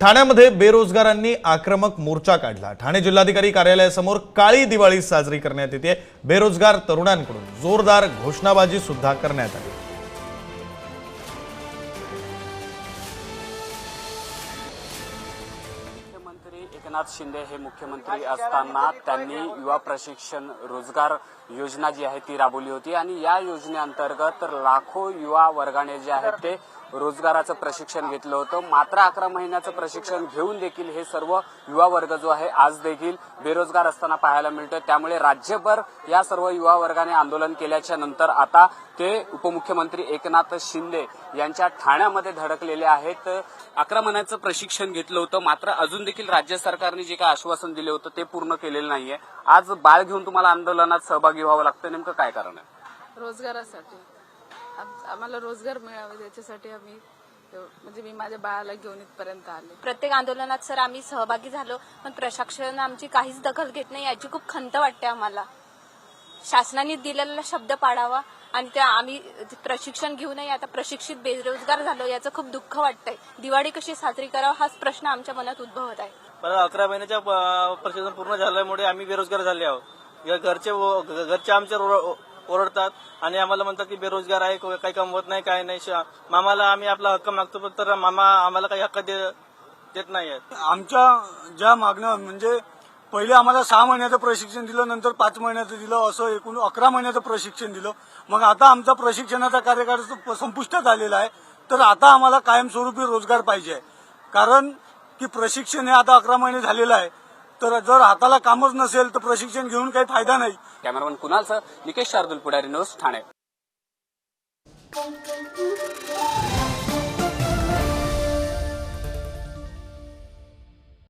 ठाण्यामध्ये बेरोजगारांनी आक्रमक मोर्चा काढला. ठाणे जिल्हाधिकारी कार्यालयासमोर काळी दिवाळी साजरी करण्यात येते. बेरोजगार तरुणांकडून जोरदार घोषणाबाजी सुद्धा करण्यात आली. मुख्यमंत्री एकनाथ शिंदे हे मुख्यमंत्री असताना त्यांनी युवा प्रशिक्षण रोजगार योजना जी आहे ती राबवली होती. आणि या योजनेअंतर्गत लाखो युवा वर्गाने जे आहेत ते रोजगाराचं प्रशिक्षण घेतलं होतं. मात्र अकरा महिन्याचं प्रशिक्षण घेऊन देखील हे सर्व युवा वर्ग जो आहे आज देखील बेरोजगार असताना पाहायला मिळतोय. त्यामुळे राज्यभर या सर्व युवा वर्गाने आंदोलन केल्याच्यानंतर आता ते उपमुख्यमंत्री एकनाथ शिंदे यांच्या ठाण्यामध्ये धडकलेले आहेत. अकरा महिन्याचं प्रशिक्षण घेतलं होतं. मात्र अजून देखील राज्य सरकारने जे काय आश्वासन दिले होतं ते पूर्ण केलेलं नाहीये. आज बाळ घेऊन तुम्हाला आंदोलनात सहभागी व्हावं लागतं नेमकं काय कारण आहे? रोजगारासाठी. आम्हाला रोजगार मिळावे त्याच्यासाठी आम्ही म्हणजे मी माझ्या बाळाला घेऊन इथपर्यंत आले. प्रत्येक आंदोलनात सर आम्ही सहभागी झालो पण प्रशासन आमची काहीच दखल घेत नाही याची खूप खंत वाटते आम्हाला. शासनाने दिलेला शब्द पाडावा आणि त्या आम्ही प्रशिक्षण घेऊनही आता प्रशिक्षित बेरोजगार झालो याचं खूप दुःख वाटतंय. दिवाळी कशी साजरी करावा हाच प्रश्न आमच्या मनात उद्भवत आहे. पण अकरा महिन्याच्या प्रशिक्षण पूर्ण झाल्यामुळे आम्ही बेरोजगार झाले आहोत. या घरचे घरचे आमच्या ओरडतात आणि आम्हाला म्हणतात की बेरोजगार आहे को- काही कमवत नाही काय नाही. श- मामाला आम्ही आपला हक्क मागतो पण तर मामा आम्हाला काही हक्क दे- देत नाही आहेत. आमच्या ज्या मागण्या म्हणजे पहिले आम्हाला सहा महिन्याचं प्रशिक्षण दिलं नंतर पाच महिन्याचं दिलं असं एकूण अकरा महिन्याचं प्रशिक्षण दिलं. मग आता आमचा प्रशिक्षणाचा कार्यकाळ संपुष्टात आलेला आहे. तर आता आम्हाला कायमस्वरूपी रोजगार पाहिजे कारण की प्रशिक्षण हे आता अकरा महिने झालेलं आहे. तर जर हाताला कामच नसेल तर प्रशिक्षण घेऊन काही फायदा नाही. Cameraman Kunal sir Nikesh Shardul Pudhari news Thane.